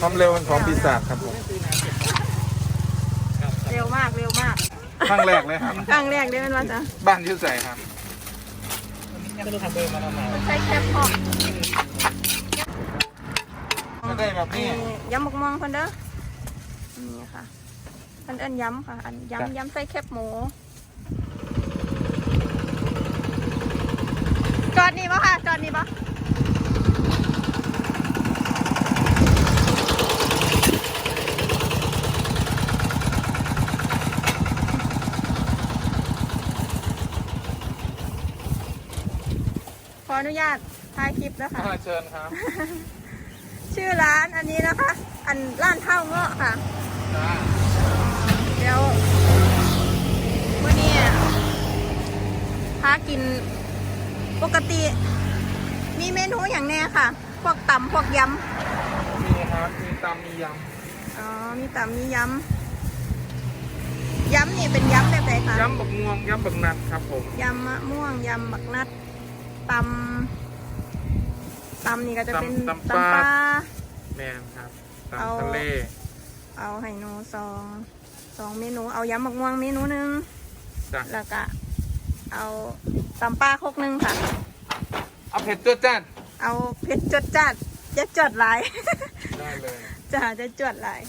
ความเร็วเป็นของปีศาจครับผมเร็วมากเร็วมากครั้งแรกเลยครับครั้งแรกได้ไหมวะจ๊ะบ้านอยุ่ใส่ครับใช้แคปพอกจะได้แบบนี้ย้ำหมกมองคนเด้อนี่ค่ะอันเอินย้ำค่ะ อันจ้ะย้ำย้ำใส่แคปหมูจอดนี่ปะค่ะจอดนี่ปะ ออนุญาตถ่ายคลิปแล้วค่ะอ่าเชิญครับชื่อร้านอันนี้นะคะ อันร้านเท่าเงาะค่ะ จ้าเดี๋ยววันนี้พากินปกติ มีเมนูอย่างแน่ค่ะ พวกตำพวกยมีครับมีตำมียำอ๋อมีตำมียำยำนี่เป็นยำแบบไหนคะำยำบักม่วงยำบักนัดครับผม ยำมะม่วงยำบักนัด ตำตำนี่ก็จะเป็นตำตำปลาปลาแมนครับเอาตำทะเลเอาไห่นูสองสองเมนู เอายำบักม่วงเมนูหนึ่งจ้ะแล้วก็เอาตำปลาครกหนึ่งค่ะ เอาเผ็ดจ้วจ้านเอาเผ็ดจดจัดจะจดหลาย ได้เลยจะจะจดหลาย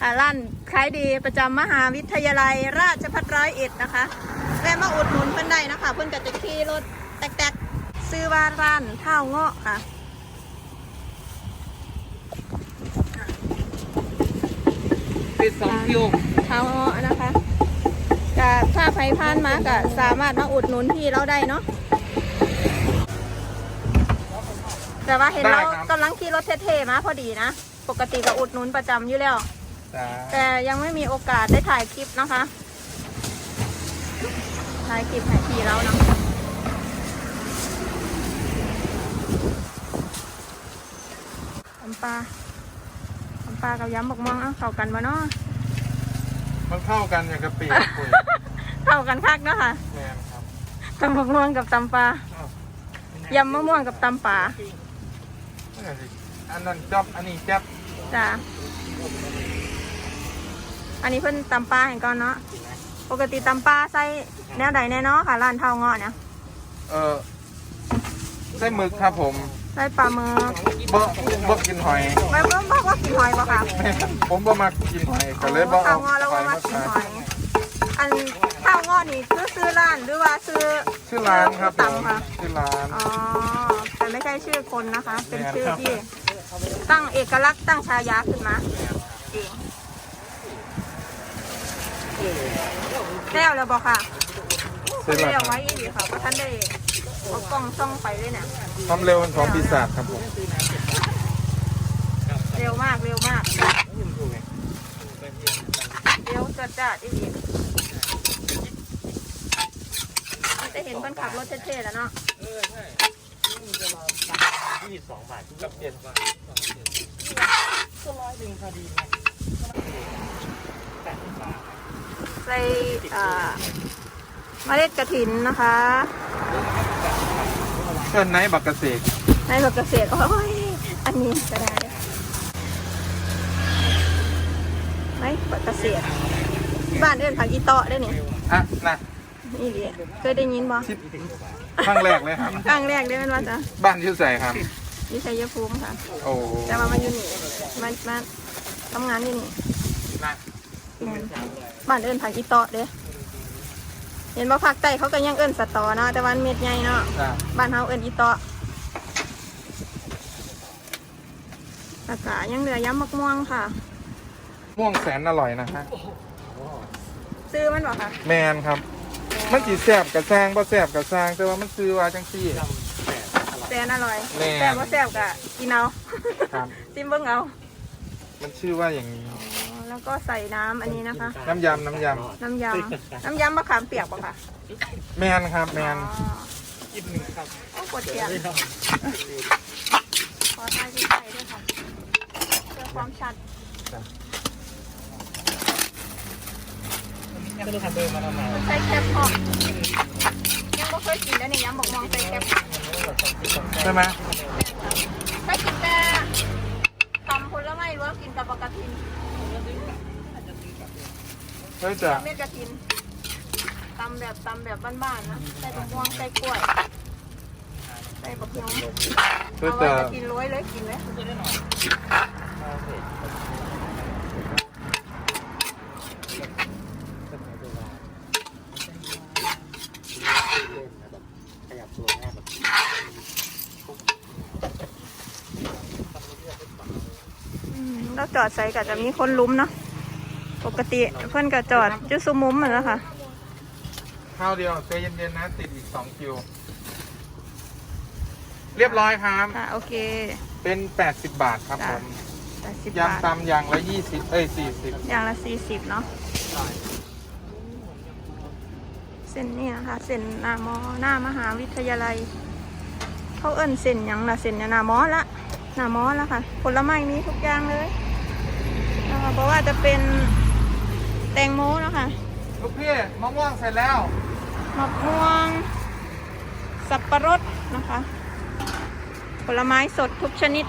ค่ะร้านขายดีประจำมหาวิทยาลัยราชภัฏร้อยเอ็ดนะคะ แวะมาอุดหนุนเพิ่นได้นะคะ เพิ่นก็จะขี่รถแตกๆ ซื้อว่าร้านเท่าเงาะค่ะปิดสองคิวเท้าเงาะนะคะก็ถ้าใครผ่านมาก็สามารถมาอุดหนุนพี่เราได้เนาะแต่ว่าเห็นเรากำลังขี่รถเท่ๆมาพอดีนะ ปกติก็อุดหนุนประจำอยู่แล้วจ้าแต่ยังไม่มีโอกาสได้ถ่ายคลิปนะคะ ถ่ายคลิปให้พี่แล้วเนาะทำ ปลาทำปลากับยำบักม่วงเอ้าเข้ากันวะเนาะมันเข้ากันอย่างกะปิคุยเข้ากันคักเนาะค่ะแมนครับตำบักม่วงกับตำปลาอ้าวยำมะม่วงกับตำปลานั่นน่ะสิอันนั้นจับอันนี้จับจ้าอันนี้เพิ่นตำปลาให้ก่อนเนาะปกติตำปลาใส่แนวใดแน่เนาะค่ะร้านเท่าเงาะเนี่ยเออไส้หมึกครับผม ใส่ปลาหมึกบ่ บ่กินหอยไม่บ่บอกว่ากินหอยบ่ค่ะแม่นผมบ่มากินหอยก็เลยบ่เอาข้าวงอแล้วหว่าอยมามากินขายหอยอันข้าวงอนี่คือซื้อร้านหรือว่าซื้อชื่อร้านครับผมตำค่ะชื่อร้าน อ๋อแต่ไม่ใช่ชื่อคนนะคะ เป็นแม่นชื่อครับที่ ตั้งเอกลักษณ์ตั้งฉายาขึ้นมาเองแล้วแล้วบอกค่ะเสร็จแล้ว แล้วคไว้รับอีกค่ะเพราะท่านได้เอากล้องส่องไปเลยเนี่ย ความเร็วเป็นของปีศาจครับผมเร็วมากเร็วมากเร็วจัดจัดอีกจะเห็นคนขับรถเท่ๆแล้วเนาะยี่สิบสองบาทกับเจ็ดบาทใส่อ่เมล็ดกระถินนะคะเชิญไนท์บักเกษตรในแบบเกษตรโอ้ยอันนี้ก็ได้ ไม่แบบเกษตรบ้านเอื้อนผักอีเตาะได้เนี่ยอะนะนี่ดิเคยได้ยินบ่ที่ครั้งแรกเลยครับ ครั้งแรกได้ไหมว่าจ๊ะบ้านอยุ่ใส่ครับวิชัยภูมิค่ะ โอ้แต่ว่ามาอยู่นี่มามาทำงานอยู่นี่นะอืมบ้านเอื้อนผักอีเตาะเด้เห็นบ่ภาคใต้เขาก็ยังเอื้อนสะตอเนาะแต่วันเม็ดใหญ่เนาะจ้าบ้านเฮาเอิ้นอีเตาะแล้วก็ยังเหลือยำมักม่วงค่ะ ม่วงแสนอร่อยนะฮะซื้อมันบ่ค่ะแมนครับ มันสีแซ่บกับแซงบ่แซ่บกับแซงแต่ว่ามันซื้อว่าจังซี่แซ่บอร่อยแม่แต่บ่แซ่บก็กินเอาครับซิมเบิ่งเอามันชื่อว่าอย่างนี้ อ๋อแล้วก็ใส่น้ำอันนี้นะคะ น้ำยำน้ำย น้ำยำน้ำยำมะขามเปียกบ่ค่ะำแมนครับแมนอ๋อกินหนึ่งครับโอ้กดเทียนขอทายที่ใส่ด้วยค่ะเพื่อความชัด ไม่รู้ทำเดินมาทำไมใส่แคปพอกยังบ่เคยกินแล้วนี่ยำบอกมองใส่แคปใช่ไหมถ้ากินแต่ตำพกินกับปลากระทินเฮ้ยจะเม็ดกระทินตำแบบตำแบบบ้านๆนะใส่มะม่วงใส่กล้วยใส่บักยมเฮ้ยเอาไว้จะจะกินร้อยเลยกินเลย ข้าวเสร็จขยับตัวง่ายแบบ อืมเรา จอดใส่ก็จะมีคนลุ้มเนาะปกติเพื่อนก็จอดจุดซุมมุมเหมือนแล้วค่ะข้าวเดียวใจเย็นๆนะติดอีกสองคิว เรียบร้อยครับค่ะโอเค เป็น80บบาทครับผมแปดสิบบาทยำตำอย่างละ20เอ้ย40อย่างละสี่สิบเนาะเส้นนี่นะคะเส้นหน้ามอหน้ามหาวิทยาลัย เขาเอิ้นเส้นยังละเส้นหน้ามอละหน้ามอละค่ะผลไม้มีทุกอย่างเลย คะเพราะว่าจะเป็นแตงโมเนาะคะลูกพี่มะม่วงเสร็จแล้วมะม่วง สับปะรดนะคะ ผลไม้สดทุกชนิด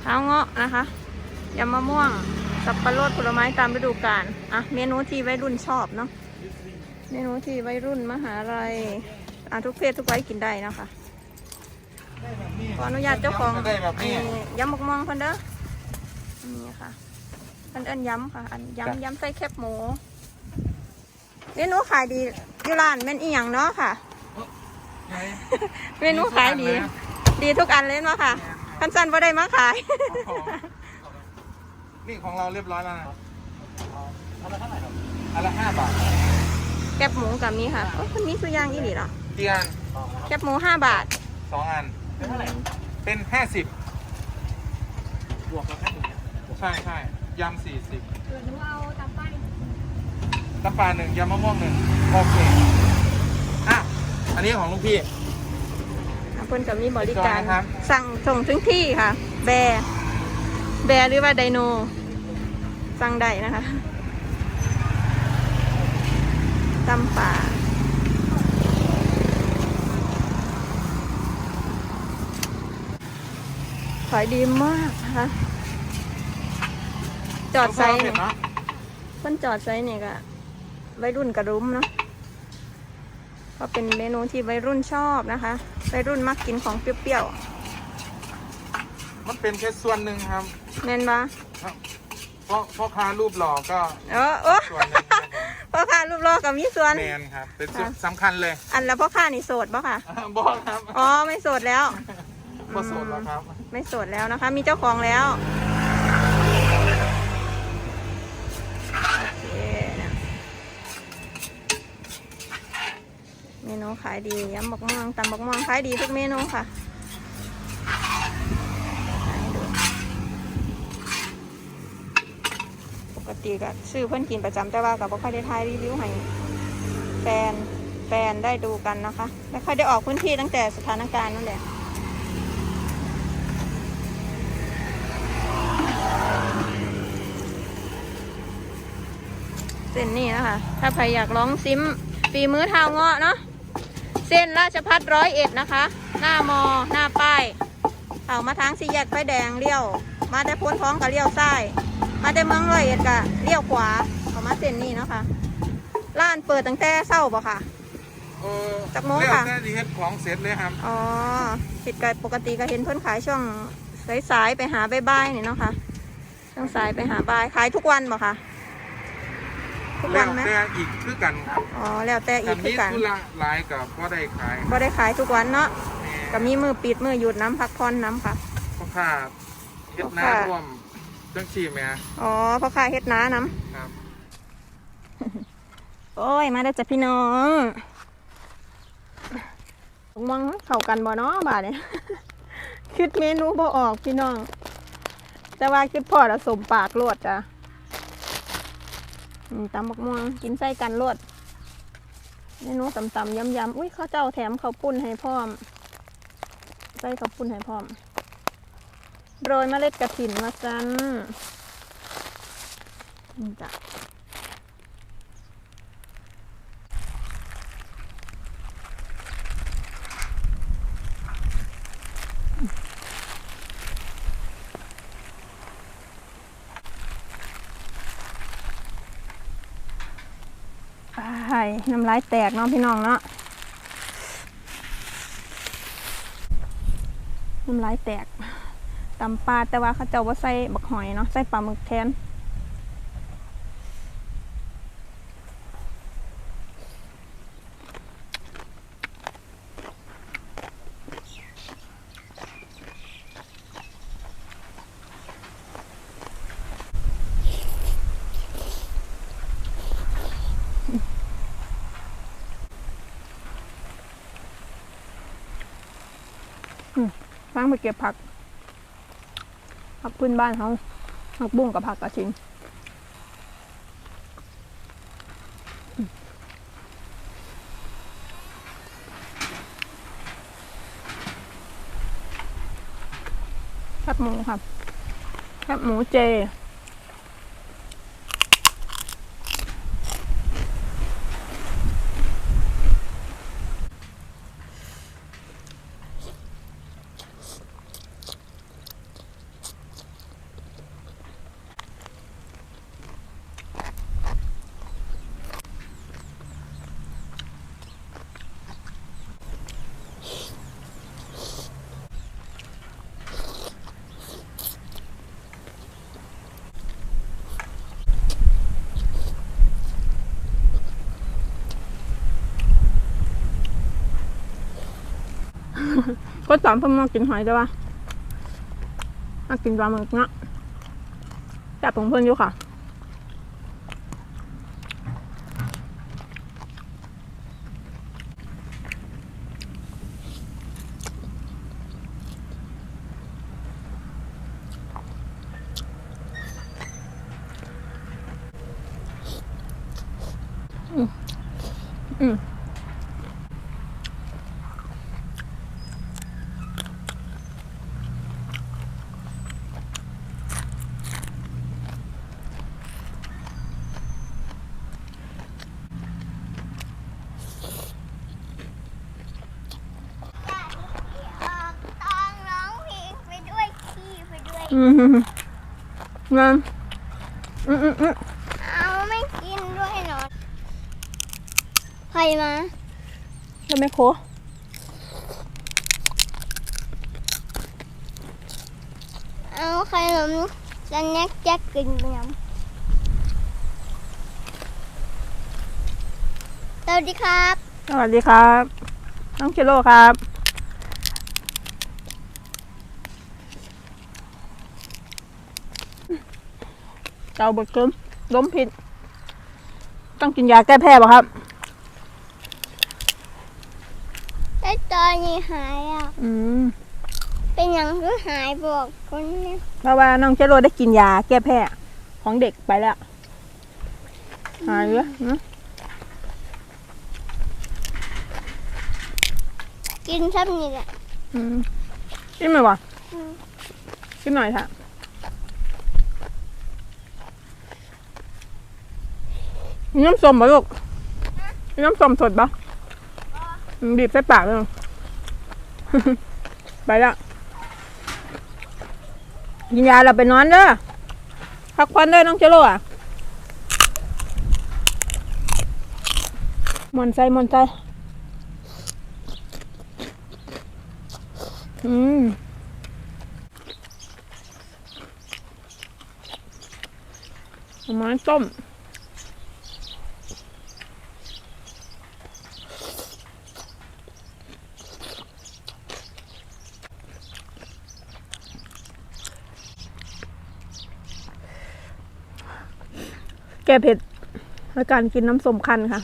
เท้าเงาะนะคะยำมะม่วง สับปะรดผลไม้ตามฤดูกาลอะเมนูที่วัยรุ่นชอบเนาะเมนูที่วัยรุ่นมหาลัยอะทุกเพศทุกวัยกินได้เนาะคะขออนุญาตเจ้าของได้แบบนี้อันนี้ยำมะม่วงเพิ่นเด้อ นี่ค่ะเพิ่นเอิ้นยำค่ะ อันยำยำใส่แคบหมูเมนูขายดีอยู่ร้านแม่นอีหยังเนาะค่ะ ไหนเมนูขายดี ดีทุกอันเลยเนาะค่ะคันสันว่าได้มาขายนี่ของเราเรียบร้อยแล้วนะเอาละเท่าไหร่ครับอันละ5บาทแคบหมูกับมีค่ะโอ้คนนี้สุย่างอีหลีเหรอเตียนแคบหมูห้าบาทสองอัน เป็นเท่าไหร่เป็น50บวกกับแค่ถึง ใช่ใช่ยำ40เดี๋ยวหนูเอาตามป้ายน้ำปลาหนึ่งยำมะม่วงหนึ่งโอเคอะอันนี้ของลุงพี่เพิ่นกับมีบริการจอยนะครับ สั่งส่งถึงที่ค่ะ แบร์แบร์หรือว่าไดโน สั่งได้นะคะตำป่าขายดีมากนะคะ จอดไซเผ็นี่ดเนาะเพิ่นจอดไซนี่ก็วัยรุ่นกระรุมเนาะก็เป็นเมนูที่วัยรุ่นชอบนะคะวัยรุ่นมักกินของเปรี้ยวมันเป็นแค่ส่วนหนึ่งครับๆแม่นปะเพราะพ่อค้ารูปหล่อก็เออโอ้ส่วนหนึ่งครับผมพ่อค้ารูปรอกับมีส่วนแมนครับ เป็นส่วนสำคัญเลย อันแล้วพ่อค้านี่โสดปะค่ะบอกครับอ๋อไม่โสดแล้วพอโสดแล้วครับ ไม่โสดแล้วนะคะ มีเจ้าของแล้วโอเคนะเมนูขายดียำบักม่วงตำบักม่วงขายดีทุกเมนูค่ะปกติก็ซื้อเพื่อนกินประจำแต่ว่ากับบ่ค่อยได้ทายรีวิวให้แฟนแฟนได้ดูกันนะคะไม่ค่อยได้ออกพื้นที่ตั้งแต่สถานการณ์นั่นแหละเส้นนี้นะคะ ถ้าใครอยากลองซิมฝีมือเท้าเงาะเนาะ เส้นราชพัฒร้อยเอ็ดนะคะ หน้ามอหน้าป้ายเข้ามาทางสี่แยกไฟแดงเลี้ยว มาได้พ้นท้องกับเลี้ยวซ้าย มาได้เมืองร้อยเอ็ดกับเลี้ยวขวาเข้ามาเส้นนี้เนาะคะร้านเปิดตั้งแต่เช้าป่ะค่ะเออจักโมงเรียกค่ะได้ดีเฮ็ดของเสร็จเลยครับอ๋อผิดกับปกติก็เห็นเพิ่นขายช่วงสายๆไปหาบ่ายๆนี่เนาะค่ะช่วงสายไปหาบ่ายขายทุกวันป่ะคะ ทุกแล้วัวนไหมแต่อีกคือกันครับอ๋อแล้วแต่อีอักนคือนี้กันธุระหลายกับพ่อได้ขายบ่ได้ขายทุกวันเนาะแม่ก็มีมือปิดมือหยุดน้ำพักผ่อนน้ำค่ะ พ่อค้าเฮ็ดหน้าพ่อค้า ร่วมจังชีแม่อ๋อพ่อค้าเฮ็ดน้าน้ครับำโอ้ย มาได้อจ้ะพี่น้องมองเข้ากันบ่เนาะบาดเนี่ย คิดเมนูบ่ออกพี่น้อง แต่ว่าคิดพอแล้วสมปากโลดจ้ะอืม ตำบักม่วงกินไส้กันโลดเมนูตำๆยำๆอุ้ยข้าวเจ้าแถมข้าวปุ้นให้พร้อมไส้ข้าวปุ้นให้พร้อม โรยเมล็ดกระถินมาจันนี่จ้ะ ไผ่น้ำลายแตกเนาะพี่น้องเนาะน้ำลายแตกตำปลาแต่ว่าเขาเจ้าว่าใส่บักหอยเนาะใส่ปลาหมึกแทน ฟังไปเก็บผัก ผักพื้นบ้านเขาผักบุ้งกับผักกระชิงแคบหมูครับแคบหมูเจ ก็สอนเพิ่มมากินหอยได้ปะมากินปลาหมึกเนาะแต่ผมเพิ่นอยู่ค่ะ อืมอืม ออกต้องร้องเพลงไปด้วยขี่ ไปด้วยอืมงามอืมอืมอืมเอาไม่กินด้วยเนาะใครมาแล้วไม่โคเอาขนมจะแน็กแจ็คกินไปน้ำสวัสดีครับ สวัสดีครับ น้องเคโลครับ เจ้าบดกลมล้มผิด ต้องกินยาแก้แพ้ป่ะครับแต่ตอนนี้หายอะ อืมเป็นอย่างที่หายบอกคนเนี่ยเพราะว่าน้องเคโลได้กินยาแก้แพ้ของเด็กไปแล้ว หายแล้วนะกินซ้ำนี่แหละอืมกินไหมวะอืม กินหน่อยค่ะ มีน้ำส้มปะลูกมีน้ำส้มสดปะบีบใส่ปากเลยไปละกินยาเราไปนอนเด้อพักผ่อนเด้อน้องเจโร่อะมวนใจมวนใจอืมเอาไม้ต้ม ก้เผ็ดและการกินน้ำส้มคั้นค่ะ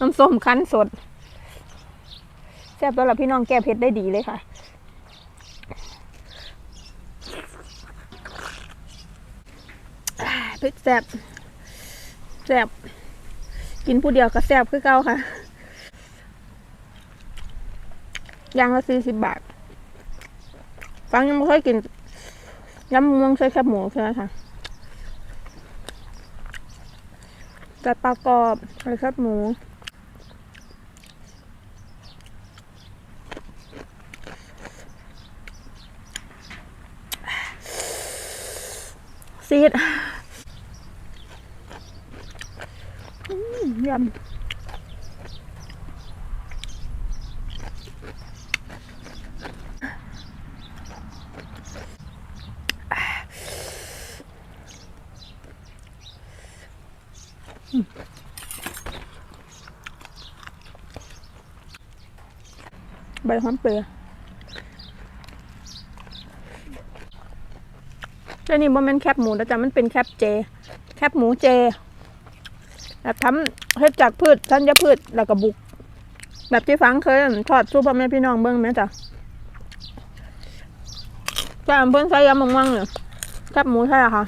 น้ำส้มคั้นสด แซ่บแล้วล่ะพี่น้องแก้เผ็ดได้ดีเลยค่ะเผ็ดแซ่บแซ่บกินผู้เดียวก็แซ่บคือเก่าค่ะ ย่างละสี่สิบบาท ฟังยังไม่ค่อยกินยำม่วงใช่แคบหมูใช่ไหมคะแต่ปลากรอบใส่แคบหมูซีดยำ ใบหอมเปลือยเจ้านี่บ่แม่นแคบหมูแล้วจ้ะมันเป็นแคบเจ แคบหมูเจ แบบทำเฮ็ดจากพืชธัญพืชแล้วก็บุก แบบที่ฟังเคยทอดสู้พ่อแม่พี่น้องเบิ่งไหมจ้ะจ้าเพิ่อนใส่ยำมังมังเนี่ยแคบหมูใช่เหรอคะ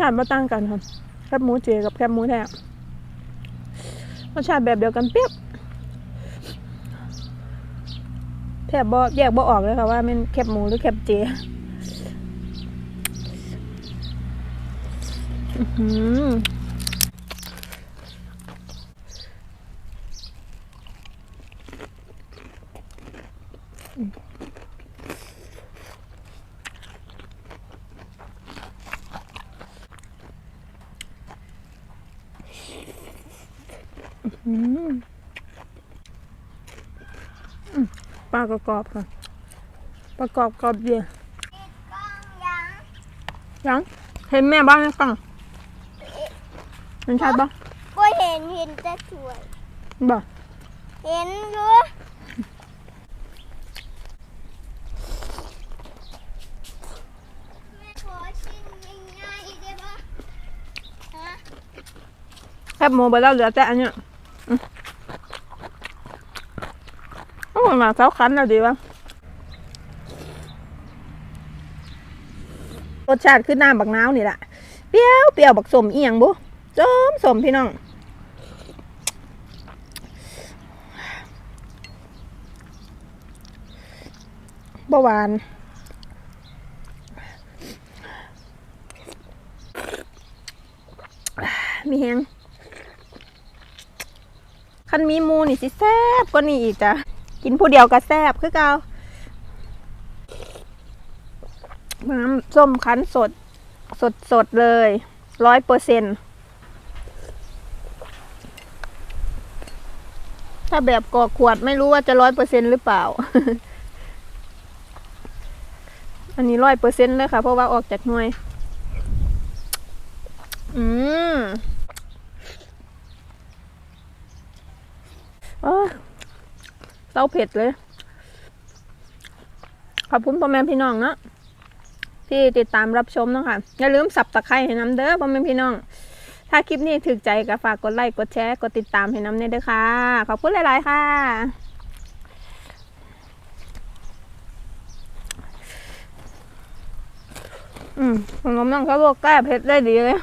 ชาติบ่ต่างกันครับแคบหมูเจกับแคบหมูแท้รสชาติแบบเดียวกันเปียบแทบบ่แยกบ่ออกเลยค่ะว่ามันแคบหมูหรือแคบเจอื้อหืออืมอืม ปลากรอบๆค่ะปลากรอบกรอบเดียวกล้องยังยังเห็นแม่บ้างไหมฟังเห็นชัดปะก็เห็นเห็นแต่สวยบ่เห็นอยู่แม่ขอชิ้นง่ายๆได้ปะฮะแคบหมูไปแล้วเหลือแต่อันเนี้ย อืมโอ้มาเท้าคันแล้วดีวะรสชาติคือน้ำบักน้าวนี่แหละเปรี้ยวเปรี้ยวบักสมเอียงบุจอมสมพี่น้องบหวานมีแฮงคันมีมูนี่สิแซ่บกว่านี้อีกจ้ะ กินผู้เดียวก็แซ่บคือเกาน้ำส้มคั้นสด สดสดเลยร้อยเปอร์เซ็นถ้าแบบกอกขวดไม่รู้ว่าจะร้อยเปอร์เซ็นหรือเปล่า อันนี้ร้อยเปอร์เซ็นต์เลยค่ะ เพราะว่าออกจากหน่วย อืมอ้ย เต้าเผ็ดเลย ขอบคุณพ่อแม่พี่น้องเนาะที่ติดตามรับชมเนาะค่ะอย่าลืมสับตะไคร้ให้น้ำเด้อพ่อแม่พี่น้อง ถ้าคลิปนี้ถูกใจก็ฝากกดไลค์กดแชร์กดติดตามให้น้ำเนี่ยเด้อค่ะ ขอบคุณหลาย ๆ ค่ะอืมผมกำลังเขาบอกแก้เผ็ดได้ดีเลย